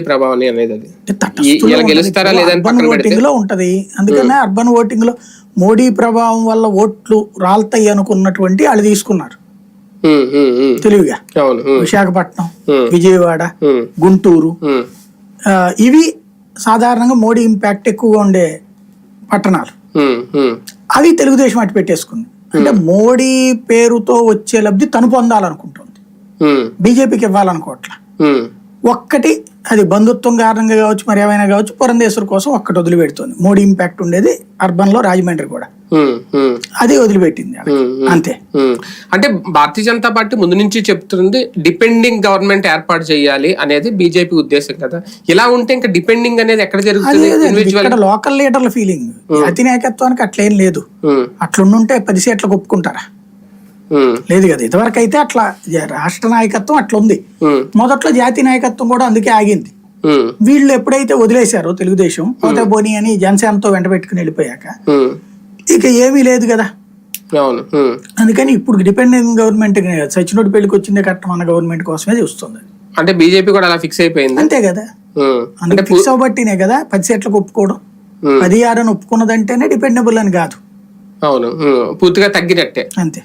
ప్రభావం అనేది అది? ఇలా. గెలుస్తారా లేదని అర్బన్ ఓటింగ్లో ఉంటది. అందుకనే అర్బన్ ఓటింగ్లో మోడీ ప్రభావం వల్ల ఓట్లు రాల్తాయి అనుకున్నటువంటి వాళ్ళు తీసుకున్నారు. తెలివిగా విశాఖపట్నం. విజయవాడ గుంటూరు. ఇవి సాధారణంగా మోడీ ఇంపాక్ట్ ఎక్కువగా ఉండే పట్టణాలు. అవి తెలుగుదేశం అటు పెట్టేసుకుంది. అంటే మోడీ పేరుతో వచ్చే లబ్ధి తను పొందాలనుకుంటుంది. బీజేపీకి ఇవ్వాలనుకోవట్లా. ఒక్కటి అది బంధుత్వం కారణంగా కావచ్చు మరి ఏమైనా కావచ్చు పురంధేశ్వర్ కోసం ఒక్కటి వదిలిపెడుతుంది. మోడీ ఇంపాక్ట్ ఉండేది అర్బన్లో రాజమండ్రి కూడా. అది వదిలిపెట్టింది. అంతే. అంటే భారతీయ జనతా పార్టీ ముందు నుంచి చెప్తుంది డిపెండింగ్ గవర్నమెంట్ ఏర్పాటు చేయాలి అనేది బీజేపీ ఉద్దేశం కదా. ఇలా ఉంటే ఇంకా డిపెండింగ్ అనేది ఎక్కడ జరుగుతుంది? లోకల్ లీడర్ల ఫీలింగ్ అతి నాయకత్వానికి అట్లేం లేదు. అట్లుండుంటే పది సీట్లకు ఒప్పుకుంటారా? లేదు కదా. ఇదివరకు అయితే అట్లా రాష్ట్ర నాయకత్వం అట్లా ఉంది మొదట్లో జాతీయ నాయకత్వం కూడా అందుకే ఆగింది. వీళ్ళు ఎప్పుడైతే వదిలేశారో తెలుగుదేశం పోతే బోని అని జనసేనతో వెంట పెట్టుకుని వెళ్ళిపోయాక ఇక ఏమీ లేదు కదా. అందుకని ఇప్పుడు డిపెండెంట్ గవర్నమెంట్ సచినోడి పెళ్ళికి వచ్చిందే కట్టం అన్న గవర్నమెంట్ కోసమే చూస్తుంది. అంటే బీజేపీ కూడా అలా ఫిక్స్ అయిపోయింది? అంతే కదా. అందుకే ఫిక్స్ అవ్వబట్టినే కదా పది సీట్లకు ఒప్పుకోవడం. పది ఆరు అని ఒప్పుకున్నదంటేనే డిపెండబుల్ అని కాదు. అవును. పూర్తిగా తగ్గినట్టే. అంతే.